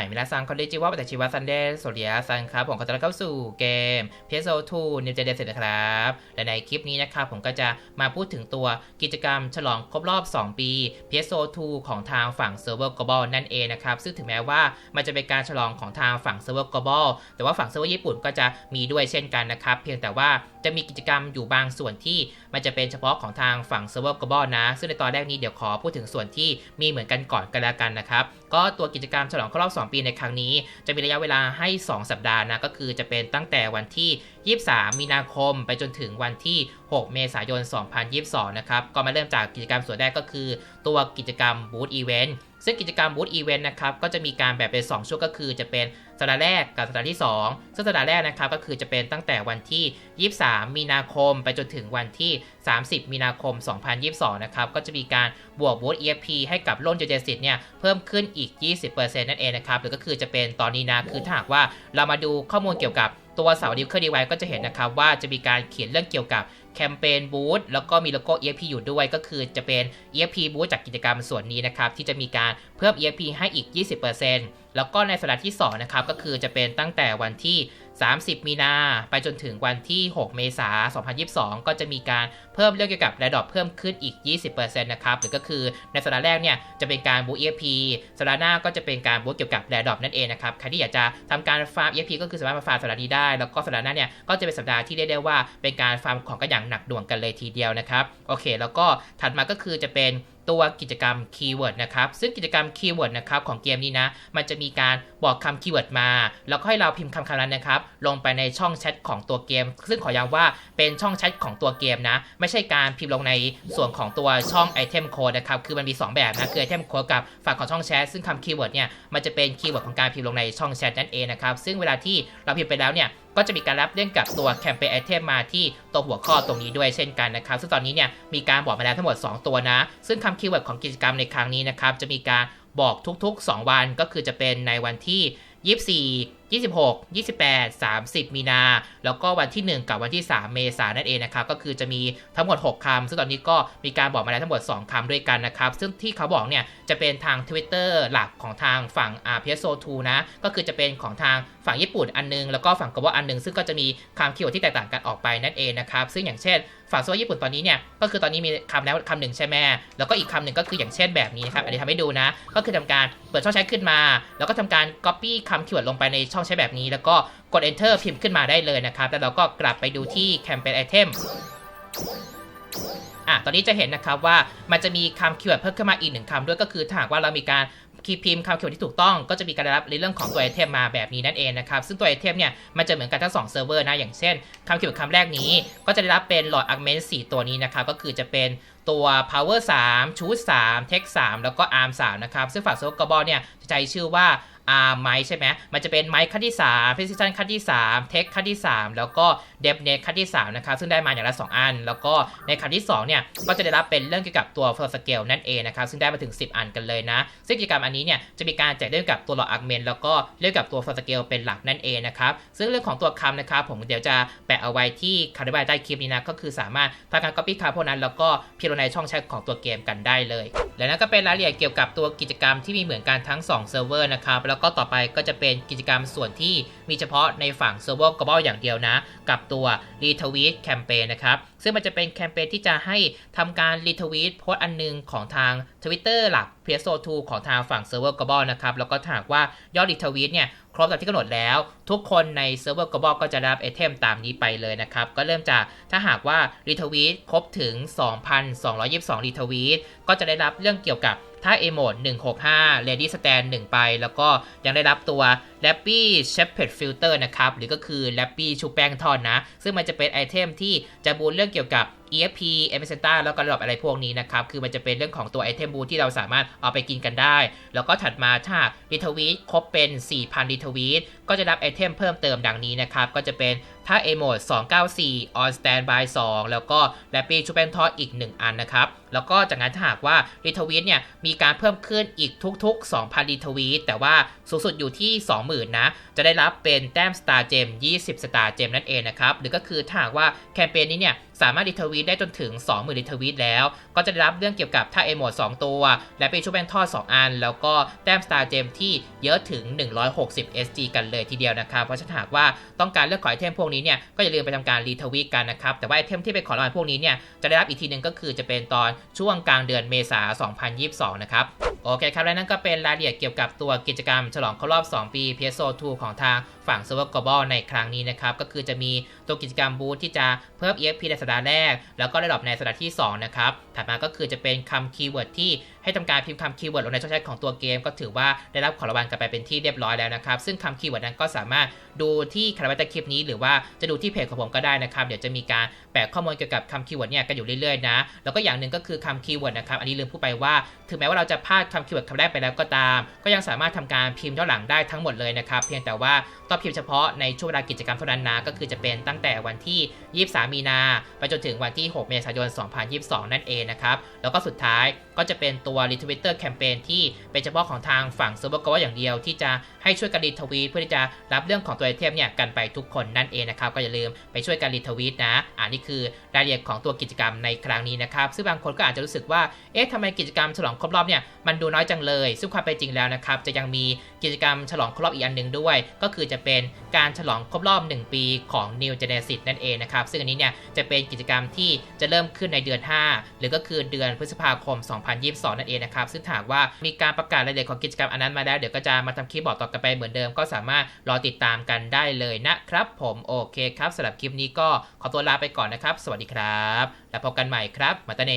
はい、皆さんこんにちは私はซันเดย์โซเลียซันครับผมขอต้อนรับเข้าสู่เกม PSO2 New Gen เสร็จนะครับ และในคลิปนี้นะครับผมก็จะมาพูดถึงตัวกิจกรรมฉลองครบรอบ 2 ปี PSO2 ของทางฝั่งเซิร์ฟเวอร์ global นั่นเองนะครับ ซึ่งถึงแม้ว่ามันจะเป็นการฉลองของทางฝั่งเซิร์ฟเวอร์ global แต่ว่าฝั่งเซิร์ฟเวอร์ญี่ปุ่นก็จะมีด้วยเช่นกันนะครับ เพียงแต่ว่าจะมีกิจกรรมอยู่บางส่วนที่มันจะเป็นเฉพาะของทางฝั่งเซิร์ฟเวอร์ global นะ ซึ่งในตอนแรกนี้เดี๋ยวขอพูดถึงส่วนที่มีเหมือนกันก่อนกันแล้วกันนะครับ ก็ตัวกิจกรรมฉลองครบรอบ 2 ปีในครั้งนี้ จะมีระยะเวลาให้ 2 สัปดาห์นะก็คือจะเป็นตั้งแต่วันที่ 23 มีนาคม ไปจนถึงวันที่ 6 เมษายน 2022 นะครับ ก็มาเริ่มจากกิจกรรมส่วนแรกก็คือ ตัวกิจกรรมบูธอีเวนต์ ซึ่งกิจกรรมบูธอีเวนต์นะครับ ก็จะมีการแบ่งเป็น 2 ช่วงก็คือจะเป็นสัปดาห์แรกกับสัปดาห์ที่ 2 ซึ่งสัปดาห์แรกนะครับก็คือจะเป็นตั้งแต่วันที่ 23 มีนาคม ไปจนถึงวันที่ 30 มีนาคม 2022 นะครับ ก็จะมีการบวกบูธ EFP ให้กับโล่นเจเจสิตเนี่ยเพิ่มขึ้นอีก 20%นั่นเองนะครับ หรือก็คือจะเป็นตอนนี้นะ คือถ้าหากว่าเรามาดูข้อมูลเกี่ยวกับตัวเสาดิวเคอร์ดีไวก็จะเห็นนะครับว่าจะมีการเขียนเรื่องเกี่ยวกับ แคมเปญบูธแล้วก็มีโลโก้ EFP อยู่ด้วยก็คือจะเป็น EFP บูธจากกิจกรรมส่วนนี้นะครับ ที่จะมีการเพิ่ม EFP ให้อีก 20%แล้วก็ในสัปดาห์ที่ 2 นะครับ ก็คือจะเป็นตั้งแต่วันที่30 มีนาไปจนถึงวันที่ 6 เมษายน 2022 ก็จะมีการเพิ่มเรื่องเกี่ยวกับแรดอปเพิ่มขึ้นอีก 20%นะครับ หรือก็คือในสัปดาห์แรกเนี่ยจะเป็นการบูท EFP สัปดาห์หน้าก็จะเป็นการบูเกี่ยวกับแรดอปนั่นเองนะครับ ใครที่อยากจะทำการฟาร์ม EFP ก็คือสามารถมาฟาร์มสัปดาห์นี้ได้ แล้วก็สัปดาห์หน้าเนี่ยก็จะเป็นสัปดาห์ที่เรียกได้ว่าเป็นการฟาร์มของกันอย่างหนักหน่วงกันเลยทีเดียวนะครับ โอเค แล้วก็ถัดมาก็คือจะเป็นตัวกิจกรรมคีย์เวิร์ดนะครับ ซึ่งกิจกรรมคีย์เวิร์ดนะครับของเกมนี้นะ มันจะมีการบอกคำคีย์เวิร์ดมา แล้วก็ให้เราพิมพ์คำคำนั้นนะครับ ลงไปในช่องแชทของตัวเกม ซึ่งขอย้ำว่าเป็นช่องแชทของตัวเกมนะ ไม่ใช่การพิมพ์ลงในส่วนของตัวช่องไอเทมโค้ดนะครับ คือมันมี 2 แบบนะ คือไอเทมโค้ดกับฝั่งของช่องแชท ซึ่งคำคีย์เวิร์ดเนี่ย มันจะเป็นคีย์เวิร์ดของการพิมพ์ลงในช่องแชทนั่นเองนะครับ ซึ่งเวลาที่เราพิมพ์ไปแล้วเนี่ยก็จะมีการรับเรื่องกับตัวแคมเปญไอเทมมาที่ตัวหัวข้อตรงนี้ด้วยเช่นกันนะครับ ซึ่งตอนนี้เนี่ยมีการบอกมาแล้วทั้งหมด 2 ตัวนะ ซึ่งคำคีย์เวิร์ดของกิจกรรมในครั้งนี้นะครับ จะมีการบอกทุกๆ 2 วันก็คือจะเป็นในวันที่ 24 26 28 30 มีนา แล้วก็วันที่ 1 กับวันที่ 3 เมษายนนั่นเองนะครับก็คือจะมีทั้งหมด 6คำซึ่งตอนนี้ก็มีการบอกมาแล้วทั้งหมด 2คำด้วยกันนะครับ ซึ่งที่เขาบอกเนี่ยจะเป็นทาง Twitter หลักของทางฝั่ง r p s o 2นะ ก็คือจะเป็นของทางฝั่งญี่ปุ่นอันนึง แล้วก็ฝั่งกบอันนึง ซึ่งก็จะมีคำคีย์เวิร์ดที่แตกต่างกันออกไปนั่นเองนะครับ ซึ่งอย่างเช่น ฝั่งโซนญี่ปุ่นตอนนี้เนี่ยก็คือตอนนี้มีคำแล้วคำหนึ่งใช่ไหมแล้วก็อีกคำหนึ่งก็คืออย่างเช่นแบบนี้นะครับอันนี้ทำให้ดูนะ ก็คือทำการเปิดช่องแชทขึ้นมา แล้วก็ทำการ copy คำคีย์เวิร์ดลงไปในช่องแชทแบบนี้ แล้วก็กด enter พิมพ์ขึ้นมาได้เลยนะครับ แล้วเราก็กลับไปดูที่ campaign item อะตอนนี้จะเห็นนะครับว่ามันจะมีคำคีย์เวิร์ดเพิ่มขึ้นมาอีกหนึ่งคำด้วยก็คือถ้าหากว่าเรามีการคีย์พิมพ์คำคีย์เวิร์ดที่ถูกต้องก็จะมีการได้รับในเรื่องของตัวไอเทมมาแบบนี้นั่นเองนะครับซึ่งตัวไอเทมเนี่ยมันจะเหมือนกันทั้ง2เซิร์ฟเวอร์นะอย่างเช่นคำคีย์เวิร์ดคำแรกนี้ ก็จะได้รับเป็นหลอดอาร์เมนต์4ตัวนี้นะครับก็คือจะเป็นตัว power 3 choose 3 tech 3 แล้วก็ arm 3นะครับซึ่งฝั่งเซิร์ฟเวอร์กบอลเนี่ยจะใช้ชื่อว่าอาร์ไม้ใช่ไหมมันจะเป็นไม้ขั้นที่3 Precision ขั้นที่3เทคขั้นที่ 3 แล้วก็ d e p Net ขั้นที่3นะครับซึ่งได้มาอย่างละ 2 อัน แล้วก็ในขั้นที่2เนี่ยก็จะได้รับเป็นเรื่องเกี่ยวกับตัว Full Scale นั่นเองนะครับซึ่งได้มาถึง 10 อันกันเลยนะ ซึ่งกิจกรรมอันนี้เนี่ยจะมีการแจกเรื่องกับตัวหลอดอาร์เมนแล้วก็เรื่องกับตัว Full Scale เป็นหลักนั่นเองนะครับซึ่งเรื่องของตัวคำนะครับผมเดี๋ยวจะแปะเอาไว้ที่คำอธิบายใต้คลิปนี้นะก็คือสามารถทำการ copy คำพวกนั้น แล้วก็พิมพ์ในช่องแชทของตัวเกมกันได้เลย และนั่นก็เป็นรายละเอียดเกี่ยวกับตัวกิจกรรมที่มีเหมือนกันทั้ง2เซิร์ฟเวอร์นะครับแล้วก็ต่อไปก็จะเป็นกิจกรรมส่วนที่มีเฉพาะในฝั่งเซิร์ฟเวอร์ global อย่างเดียวนะ กับตัว retweet campaign นะครับ ซึ่งมันจะเป็นแคมเปญที่จะให้ทำการ retweet โพสต์อันนึงของทาง Twitter หลัก PSO2 ของทางฝั่งเซิร์ฟเวอร์ global นะครับ แล้วก็ถ้าหากว่ายอด retweet เนี่ยครบตามที่กำหนดแล้ว ทุกคนในเซิร์ฟเวอร์ global ก็จะรับไอเทมตามนี้ไปเลยนะครับ ก็เริ่มจากถ้าหากว่า retweet ครบถึง 2,222 retweet ก็จะได้รับเรื่องเกี่ยวกับถ้า A โหมด165 Lady Stand 1 ไป แล้วก็ยังได้รับตัว Lappy Shepherd Filter นะครับ หรือก็คือ Lappy ชูแป้งทอดนะ ซึ่งมันจะเป็นไอเทมที่จะบูนเรื่องเกี่ยวกับ EFP e m e s e n t a แล้วก็ระดับอะไรพวกนี้นะครับ คือมันจะเป็นเรื่องของตัวไอเทมบูที่เราสามารถเอาไปกินกันได้ แล้วก็ถัดมาถ้ารีทวีตครบเป็น 4,000รีทวีตก็จะรับไอเทมเพิ่มเติมดังนี้นะครับ ก็จะเป็นถ้า A โหมด294 on standby 2 แล้วก็ Lappy ชูแป้งทอดอีก 1 อันนะครับ แล้วก็จากนั้นถ้าหากว่ารีทวีตเนี่ยมีการเพิ่มขึ้นอีกทุกๆ 2,000รีทวีตแต่ว่าสูงสุดอยู่ที่ 20,000 นะ จะได้รับเป็นแต้ม Star Gem 20 Star Gem นั่นเองนะครับ หรือก็คือถ้าหากว่าแคมเปญนี้เนี่ยสามารถรีทวีตได้จนถึง 20,000รีทวีตแล้ว ก็จะได้รับเรื่องเกี่ยวกับท่าเอโมด 2 ตัว และเป็นชุบแบงทอด 2 อัน แล้วก็แต้ม Star Gem ที่เยอะถึง 160 SG กันเลยทีเดียวนะครับ เพราะฉะนั้นหากว่าต้องการเลือกขอไอเทมพวกนี้เนี่ยก็อย่าลืมไปทำการรีทวีตกันนะครับ แต่ว่าไอเทมที่เป็นขอรางวัลพวกนี้เนี่ยจะได้รับอีกทีหนึ่งก็คือจะเป็นตอนช่วงกลางเดือนเมษายน2022 นะครับ โอเคครับ และนั่นก็เป็นรายละเอียดเกี่ยวกับตัวกิจกรรม ฉลองครบรอบ 2 ปี PSO 2 ของทางฝั่ง Server Global ในครั้งนี้นะครับ ก็คือจะมีตัวกิจกรรมบูธที่จะเพิ่ม EXP ในสัปดาห์แรก แล้วก็ได้ดรอปในสัปดาห์ที่ 2 นะครับ ถัดมาก็คือจะเป็นคำคีย์เวิร์ดที่ให้ทำการพิมพ์คำคีย์เวิร์ดลงในช่องแชทของตัวเกม ก็ถือว่าได้รับของรางวัลกันไปเป็นที่เรียบร้อยแล้วนะครับ ซึ่งคำคีย์เวิร์ดนั้นก็สามารถดูที่คาราบาตคลิปนี้หรือว่าจะดูที่เพจของผมก็ได้นะครับ เดี๋ยวจะมีการแปะข้อมูลเกี่ยวกับคำคีย์เวิร์ดเนี่ยกันอยู่เรื่อยๆนะ แล้วก็อย่างหนึ่งก็คือคำคีย์เวิร์ดนะครับ อันนี้ลืมพูดไปว่า ถึงแม้ว่าเราจะพลาดคำคีย์เวิร์ดคำแรกไปแล้วก็ตาม ก็ยังสามารถทำการพิมพ์ย้อนหลังได้ทั้งหมดเลยนะครับ เพียงแต่ว่าต้องพิมพ์เฉพาะในช่วงเวลากิจกรรมเท่านั้นนะ ก็คือจะเป็นตั้งแต่วันที่ 23 มีนาไปจนถึงวันที่ 6 เมษายน 2022 นั่นเองนะครับ แล้วก็สุดท้ายก็จะเป็นตัว Retwitter Campaign ที่เป็นเฉพาะของทางฝั่ง Server Go อย่างเดียวที่จะให้ช่วยกันรีทวีตเพื่อที่จะรับเรื่องของตัวไอเทมเนี่ยกันไปทุกคนนั่นเองนะครับก็อย่าลืมไปช่วยกันรีทวีตนะอันนี้คือรายละเอียดของตัวกิจกรรมในครั้งนี้นะครับซึ่งบางคนก็อาจจะรู้สึกว่าเอ๊ะทำไมกิจกรรมฉลองครบรอบเนี่ยมันดูน้อยจังเลย ซึ่งความเป็นจริงแล้วนะครับจะยังมีกิจกรรมฉลองครบรอบอีกอันหนึ่งด้วย ก็คือจะเป็น การฉลองครบรอบ 1 ปีของ New Genesis นั่นเองนะครับ ซึ่งอันนี้เนี่ยจะเป็นกิจกรรมที่จะเริ่มขึ้นในเดือน 5 หรือก็คือเดือนพฤษภาคม 2022 นั่นเองนะครับ ซึ่งถามว่ามีการประกาศรายละเอียดของกิจกรรมอันนั้นมาแล้ว เดี๋ยวก็จะมาทำคลิปบอกต่อกันไปเหมือนเดิม ก็สามารถรอติดตามกันได้เลยนะครับ ผมโอเคครับสำหรับคลิปนี้ก็ขอตัวลาไปก่อนนะครับ สวัสดีครับ แล้วพบกันใหม่ครับมาตาเน